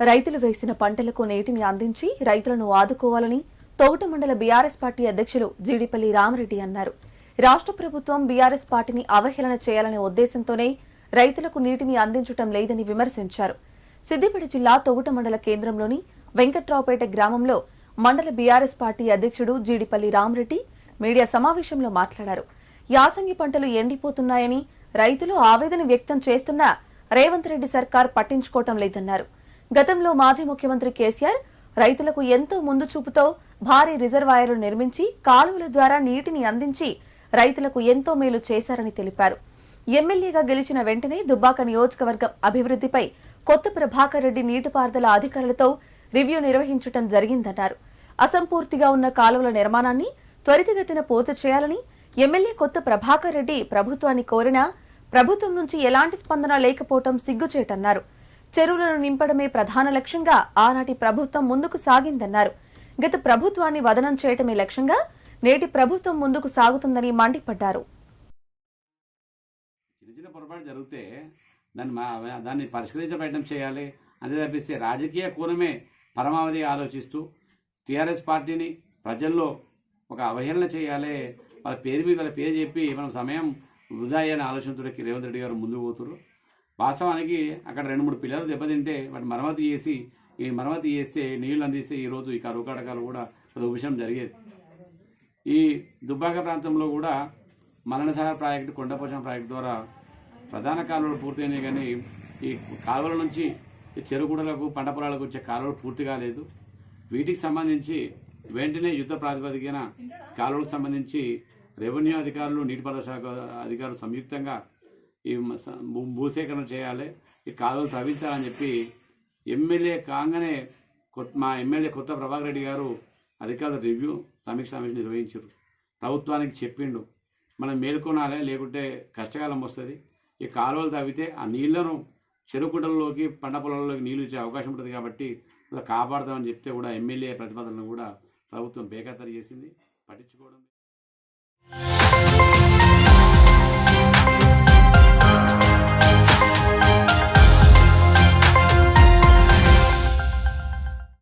రైతులు వేసిన పంటలకు నీటిని అందించి రైతులను ఆదుకోవాలని తోట మండల బీఆర్ఎస్ పార్టీ అధ్యక్షులు జీడిపల్లి రామరెడ్డి అన్నారు. రాష్ట్ర ప్రభుత్వం బీఆర్ఎస్ పార్టీని అవహేళన చేయాలనే ఉద్దేశంతోనే రైతులకు నీటిని అందించటం లేదని విమర్శించారు. సిద్దిపేట జిల్లా తొగుట మండల కేంద్రంలోని వెంకట్రావుపేట గ్రామంలో మండల బీఆర్ఎస్ పార్టీ అధ్యక్షుడు జీడిపల్లి రామరెడ్డి మీడియా సమావేశంలో మాట్లాడారు. యాసంగి పంటలు ఎండిపోతున్నాయని రైతులు ఆవేదన వ్యక్తం చేస్తున్నా రేవంత్ రెడ్డి సర్కార్ పట్టించుకోవటం లేదన్నారు. గతంలో మాజీ ముఖ్యమంత్రి కేసీఆర్ రైతులకు ఎంతో ముందు చూపుతో భారీ రిజర్వాయర్లు నిర్మించి కాలువల ద్వారా నీటిని అందించి రైతులకు ఎంతో మేలు చేశారని తెలిపారు. ఎమ్మెల్యేగా గెలిచిన వెంటనే దుబ్బాక నియోజకవర్గం అభివృద్ధిపై కొత్త ప్రభాకర్ రెడ్డి నీటిపారుదల అధికారులతో రివ్యూ నిర్వహించడం జరిగిందన్నారు. అసంపూర్తిగా ఉన్న కాలువల నిర్మాణాన్ని త్వరితగతిన పూర్తి చేయాలని ఎమ్మెల్యే కొత్త ప్రభాకర్ రెడ్డి ప్రభుత్వాన్ని కోరినా ప్రభుత్వం నుంచి ఎలాంటి స్పందన లేకపోవటం సిగ్గుచేటన్నారు. చెరువులను నింపడమే ప్రధాన లక్ష్యంగా ఆనాటి ప్రభుత్వం ముందుకు సాగిందన్నారు. గత ప్రభుత్వాన్ని వదనం చేయటమే లక్ష్యంగా నేటి ప్రభుత్వం ముందుకు సాగుతుందని మండిపడ్డారు. చిన్న చిన్న పొరపాటు జరిగితే దాన్ని మా దాన్ని పరిష్కరించే ప్రయత్నం చేయాలి. అంతే తప్పిస్తే రాజకీయ కోణమే పరమావధి ఆలోచిస్తూ టీఆర్ఎస్ పార్టీని ప్రజల్లో ఒక అవహేళన చేయాలి. వాళ్ళ పేరు మీద వాళ్ళ పేరు చెప్పి మనం సమయం వృధా అయ్యని ఆలోచనతో రేవంత్ రెడ్డి గారు ముందుకు పోతున్నారు వాస్తవానికి అక్కడ రెండు మూడు పిల్లలు దెబ్బతింటే వాటి మరమ్మతు చేసి ఈ మరమ్మతు చేస్తే నీళ్ళు అందిస్తే ఈరోజు ఈ కరువు కాటకాలు కూడా అది విషయం జరిగేది. ఈ దుబ్బాక ప్రాంతంలో కూడా మరణసాగర్ ప్రాజెక్టు కొండపోచం ప్రాజెక్టు ద్వారా ప్రధాన కాలువలు పూర్తయినాయి కానీ ఈ కాలువల నుంచి చెరుకుడలకు పంట పొలాలకు వచ్చే కాలువలు పూర్తి కాలేదు. వీటికి సంబంధించి వెంటనే యుద్ధ ప్రాతిపదికన కాలువలకు సంబంధించి రెవెన్యూ అధికారులు నీటిపారుదల శాఖ అధికారులు సంయుక్తంగా ఈ భూసేకరణ చేయాలి. ఈ కాలువలు తవ్వించాలని చెప్పి ఎమ్మెల్యే కాగానే కొత్త మా ఎమ్మెల్యే కొత్త ప్రభాకర్ రెడ్డి గారు అధికారుల రివ్యూ సమీక్ష సమీక్ష నిర్వహించారు. ప్రభుత్వానికి చెప్పిండు. మనం మేల్కొనాలి లేకుంటే కష్టకాలం వస్తుంది. ఈ కాలువలు తవ్వితే ఆ నీళ్ళను చెరుకుటల్లోకి పంట పొలాల్లోకి నీళ్ళు ఇచ్చే అవకాశం ఉంటుంది కాబట్టి ఇలా కాపాడతామని చెప్తే కూడా ఎమ్మెల్యే ప్రతిపాదనను కూడా ప్రభుత్వం బేఖాతరు చేసింది. పట్టించుకోవడం